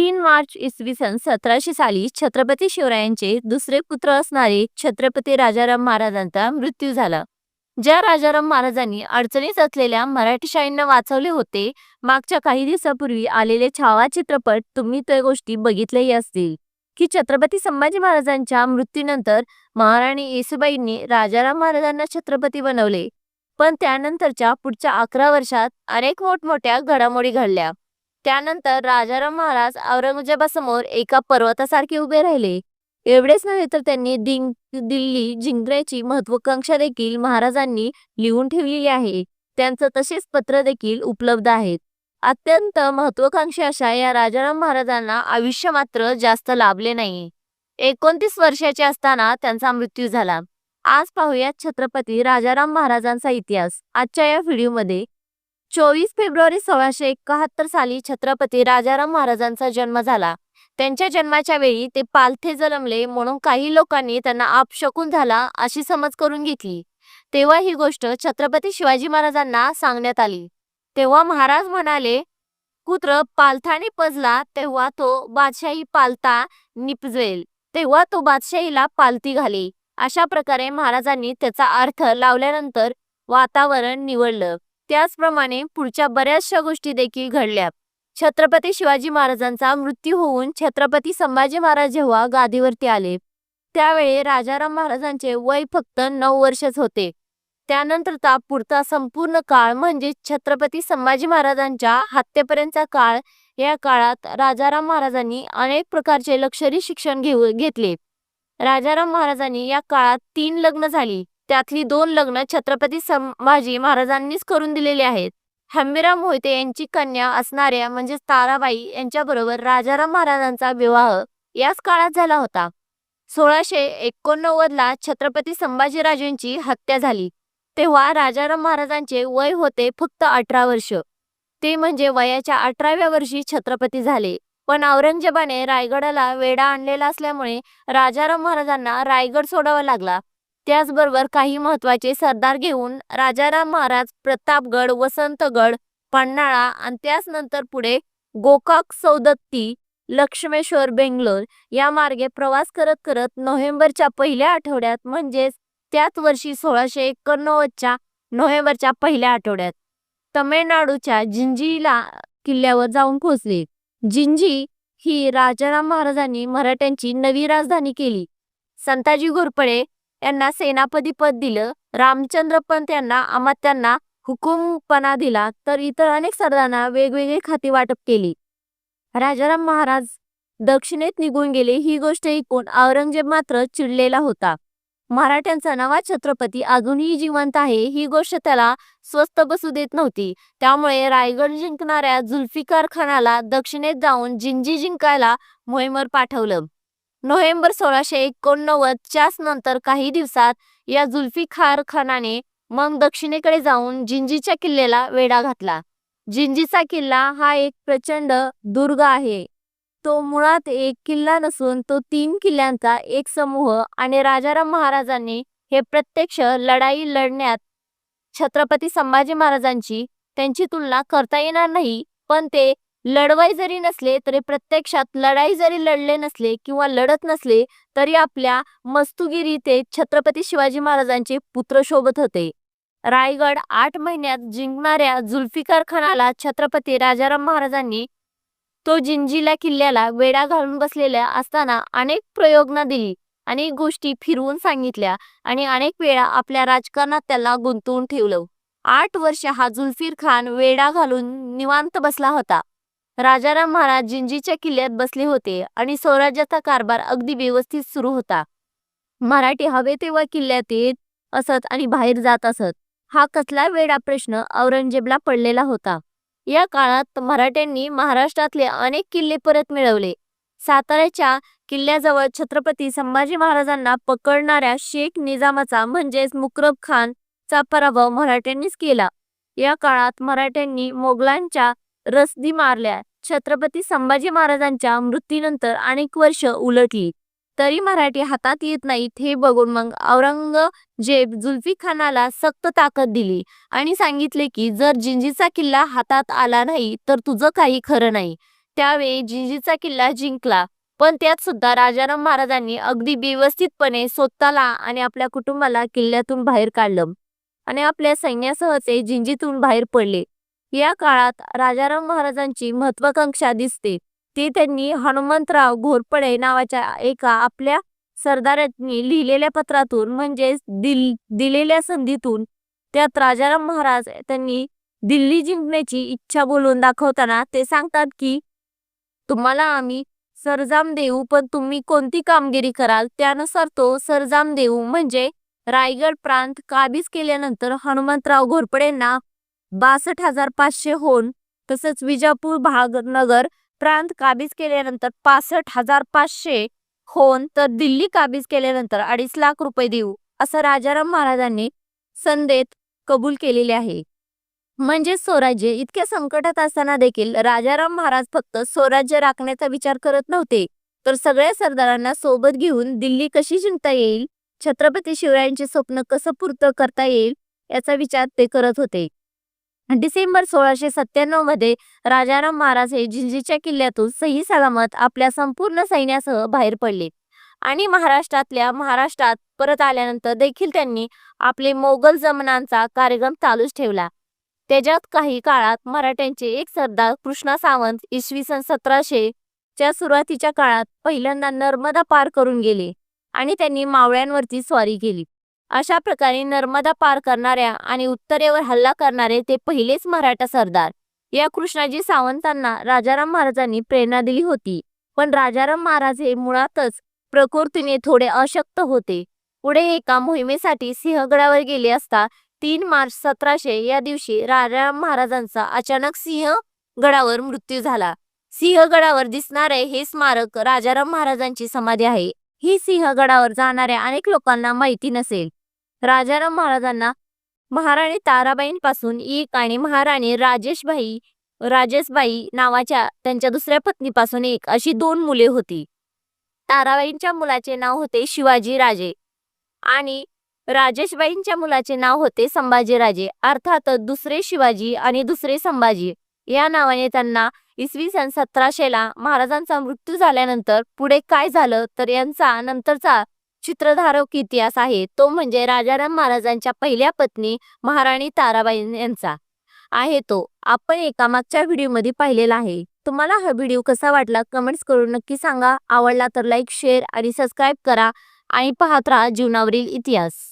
तीन मार्च इसवी सन सतराशे साली छत्रपती शिवरायांचे दुसरे पुत्र असणारे छत्रपती राजाराम महाराजांचा मृत्यू झाला. ज्या राजाराम महाराजांनी अडचणीत असलेल्या मराठीशाहींना वाचवले होते मागच्या काही दिवसापूर्वी आलेले छावा चित्रपट तुम्ही त्या गोष्टी बघितल्याही असतील. की छत्रपती संभाजी महाराजांच्या मृत्यूनंतर महाराणी येसुबाईंनी राजाराम महाराजांना छत्रपती बनवले. पण त्यानंतरच्या पुढच्या अकरा वर्षात अनेक मोठमोठ्या घडामोडी घडल्या. त्यानंतर राजाराम महाराज औरंगजेबासमोर एका पर्वतासारखे उभे राहिले. एवढेच नव्हे तर त्यांनी दिल्ली जिंकण्याची महत्वाकांक्षा देखील महाराजांनी लिहून ठेवलेली आहे. त्यांचं तसेच पत्र देखील उपलब्ध आहेत. अत्यंत महत्वाकांक्षी अशा या राजाराम महाराजांना आयुष्य मात्र जास्त लाभले नाही. एकोणतीस वर्षाचे असताना त्यांचा मृत्यू झाला. आज पाहूयात छत्रपती राजाराम महाराजांचा इतिहास. आजच्या या व्हिडिओमध्ये चोवीस फेब्रुवारी सोळाशे एकाहत्तर साली छत्रपती राजाराम महाराजांचा जन्म झाला. त्यांच्या जन्माच्या वेळी ते पालथे जन्मले म्हणून काही लोकांनी त्यांना आपशकून झाला अशी समज करून घेतली. तेव्हा ही गोष्ट छत्रपती शिवाजी महाराजांना सांगण्यात आली. तेव्हा महाराज म्हणाले कुत्र पालथाने पजला तेव्हा तो बादशाही पालता निपजेल. तेव्हा तो बादशाहीला पालती घाली. अशा प्रकारे महाराजांनी त्याचा अर्थ लावल्यानंतर वातावरण निवडलं. त्याचप्रमाणे पुढच्या बऱ्याचशा गोष्टी देखील घडल्या. छत्रपती शिवाजी महाराजांचा मृत्यू होऊन छत्रपती संभाजी महाराज जेव्हा गादीवरती आले त्यावेळी राजाराम महाराजांचे वय फक्त नऊ वर्षच होते. त्यानंतरचा पुढचा संपूर्ण काळ म्हणजे छत्रपती संभाजी महाराजांच्या हत्येपर्यंतचा काळ या काळात राजाराम महाराजांनी अनेक प्रकारचे लक्षरी शिक्षण घेऊ घेतले. राजाराम महाराजांनी या काळात तीन लग्न झाली. त्यातली दोन लग्न छत्रपती संभाजी महाराजांनीच करून दिलेली आहेत. हंबीराव मोहिते यांची कन्या असणाऱ्या म्हणजे ताराबाई यांच्याबरोबर राजाराम महाराजांचा विवाह याच काळात झाला होता. सोळाशे एकोणनव्वदला छत्रपती संभाजीराजेंची हत्या झाली. तेव्हा राजाराम महाराजांचे वय होते फक्त अठरा वर्ष. ते म्हणजे वयाच्या अठराव्या वर्षी छत्रपती झाले. पण औरंगजेबाने रायगडाला वेढा आणलेला असल्यामुळे राजाराम महाराजांना रायगड सोडावा लागला. त्याचबरोबर काही महत्त्वाचे सरदार घेऊन राजाराम महाराज प्रतापगड वसंतगड पन्हाळा आणि त्याच नंतर पुढे गोकाक सौदत्ती लक्ष्मेश्वर बेंगलोर या मार्गे प्रवास करत करत नोव्हेंबरच्या पहिल्या आठवड्यात म्हणजेच त्याच वर्षी सोळाशे एकोणनव्वदच्या नोव्हेंबरच्या पहिल्या आठवड्यात तमिळनाडूच्या जिंजीला किल्ल्यावर जाऊन पोहोचले. जिंजी ही राजाराम महाराजांनी मराठ्यांची नवी राजधानी केली. संताजी घोरपडे यांना सेनापती पद दिलं. रामचंद्र पंत यांना अमात्यांना हुकुमपणा दिला. तर इतर अनेक सरदारांना वेगवेगळी खाती वाटप केली. राजाराम महाराज दक्षिणेत निघून गेले. ही गोष्ट ऐकून औरंगजेब मात्र चिडलेला होता. मराठ्यांचा नवा छत्रपती अजूनही जिवंत आहे. ही गोष्ट त्याला स्वस्त बसू देत नव्हती. त्यामुळे रायगड जिंकणाऱ्या जुल्फिकार खानाला दक्षिणेत जाऊन जिंजी जिंकायला मोहिमवर पाठवलं. नोव्हेंबर सोळाशे एकोणनव्वदच्याच नंतर काही दिवसात या जुल्फिकार खानाने मग दक्षिणेकडे जाऊन जिंजीच्या किल्ल्याला वेढा घातला. जिंजीचा किल्ला हा एक प्रचंड दुर्ग आहे. तो मुळात एक किल्ला नसून तो तीन किल्ल्यांचा एक समूह आणि राजाराम महाराजांनी हे प्रत्यक्ष लढाई लढण्यात छत्रपती संभाजी महाराजांची त्यांची तुलना करता येणार नाही पण ते लढवाई जरी नसले तरी प्रत्यक्षात लढाई जरी लढले नसले किंवा लढत नसले तरी आपल्या मस्तुगिरी ते छत्रपती शिवाजी महाराजांचे पुत्र शोभत होते. रायगड आठ महिन्यात जिंकणाऱ्या जुल्फिकार खानाला छत्रपती राजाराम महाराजांनी तो जिंजीला किल्ल्याला वेढा घालून बसलेल्या असताना अनेक प्रयोगना दिली अनेक गोष्टी फिरवून सांगितल्या आणि अनेक वेळा आपल्या राजकारणात त्याला गुंतवून ठेवलं. आठ वर्ष हा जुल्फिर खान वेढा घालून निवांत बसला होता. राजाराम महाराज जिंजीच्या किल्ल्यात बसले होते आणि स्वराज्याचा कारभार अगदी व्यवस्थित सुरू होता. मराठी हवे तेव्हा किल्ल्यात येत असत आणि बाहेर जात असत. हा कसला वेडा प्रश्न औरंगजेबला पडलेला होता. या काळात मराठ्यांनी महाराष्ट्रातले अनेक किल्ले परत मिळवले. साताऱ्याच्या किल्ल्याजवळ छत्रपती संभाजी महाराजांना पकडणाऱ्या शेख निजामाचा म्हणजेच मुकरब खानचा पराभव मराठ्यांनीच केला. या काळात मराठ्यांनी मोगलांच्या रसदी मारल्या. छत्रपती संभाजी महाराजांच्या मृत्यूनंतर अनेक वर्ष उलटली. तरी मराठी हातात येत नाहीत हे बघून मग औरंगजेब जुल्फी खानाला सक्त ताकद दिली आणि सांगितले की जर जिंजीचा किल्ला हातात आला नाही तर तुझं काही खरं नाही. त्यावेळी जिंजीचा किल्ला जिंकला. पण त्यात सुद्धा राजाराम महाराजांनी अगदी व्यवस्थितपणे स्वतःला आणि आपल्या कुटुंबाला किल्ल्यातून बाहेर काढलं आणि आपल्या सैन्यासह ते जिंजीतून बाहेर पडले. या काळात राजाराम महाराजांची महत्वाकांक्षा दिसते. ती त्यांनी हनुमंतराव घोरपडे नावाच्या एका आपल्या सरदारांनी लिहिलेल्या पत्रातून म्हणजेच दिल दिलेल्या संधीतून त्यात राजाराम महाराज त्यांनी दिल्ली जिंकण्याची इच्छा बोलून दाखवताना ते सांगतात की तुम्हाला आम्ही सरजाम देऊ पण तुम्ही कोणती कामगिरी कराल? त्यानुसार तो सरजाम देऊ म्हणजे रायगड प्रांत काबीज केल्यानंतर हनुमंतराव घोरपडेंना बासष्ट हजार पाचशे होऊन तसंच विजापूर भागनगर प्रांत काबीज केल्यानंतर पासष्ट हजार पाचशे होऊन तर दिल्ली काबीज केल्यानंतर अडीच लाख रुपये देऊ असं राजाराम महाराजांनी संदेत कबूल केलेले आहे. म्हणजे स्वराज्य इतक्या संकटात असताना देखील राजाराम महाराज फक्त स्वराज्य राखण्याचा विचार करत नव्हते. तर सगळ्या सरदारांना सोबत घेऊन दिल्ली कशी जिंकता येईल? छत्रपती शिवरायांचे स्वप्न कसं पूर्त करता येईल? याचा विचार ते करत होते. डिसेंबर सोळाशे सत्त्याण्णवमध्ये राजाराम महाराज हे जिंजीच्या किल्ल्यातून सही सलामत आपल्या संपूर्ण सैन्यासह बाहेर पडले. आणि महाराष्ट्रातल्या महाराष्ट्रात परत आल्यानंतर देखील त्यांनी आपले मोगल जमनांचा कार्यक्रम चालूच ठेवला. त्याच्यात काही काळात मराठ्यांचे एक सरदार कृष्णा सावंत इसवी सन सतराशे च्या सुरुवातीच्या काळात पहिल्यांदा नर्मदा पार करून गेले आणि त्यांनी मावळ्यांवरती स्वारी केली. अशा प्रकारे नर्मदा पार करणाऱ्या आणि उत्तरेवर हल्ला करणारे ते पहिलेच मराठा सरदार. या कृष्णाजी सावंतांना राजाराम महाराजांनी प्रेरणा दिली होती. पण राजाराम महाराज हे मुळातच प्रकृतीने थोडे अशक्त होते. पुढे एका मोहिमेसाठी सिंहगडावर गेले असता तीन मार्च सतराशे या दिवशी राजाराम महाराजांचा अचानक सिंहगडावर मृत्यू झाला. सिंहगडावर दिसणारे हे स्मारक राजाराम महाराजांची समाधी आहे. ही सिंहगडावर जाणाऱ्या अनेक लोकांना माहिती नसेल. राजाराम महाराजांना महाराणी ताराबाईंपासून एक आणि महाराणी राजेशबाई राजेशबाई नावाच्या त्यांच्या दुसऱ्या पत्नीपासून एक अशी दोन मुले होती. ताराबाईंच्या मुलाचे नाव होते शिवाजी राजे आणि राजेशबाईंच्या मुलाचे नाव होते संभाजीराजे अर्थात दुसरे शिवाजी आणि दुसरे संभाजी या नावाने त्यांना इसवी सन सतराशेला महाराजांचा मृत्यू झाल्यानंतर पुढे काय झालं? तर यांचा नंतरचा चित्रधारक इतिहास आहे. तो म्हणजे राजाराम महाराजांच्या पहिल्या पत्नी महाराणी ताराबाई यांचा आहे तो. आपण एका मागच्या व्हिडिओमध्ये पाहिलेला आहे. तुम्हाला हा व्हिडिओ कसा वाटला कमेंट्स करून नक्की सांगा. आवडला तर लाईक शेअर आणि सबस्क्राईब करा आणि पाहत राहा जीवनावरील इतिहास.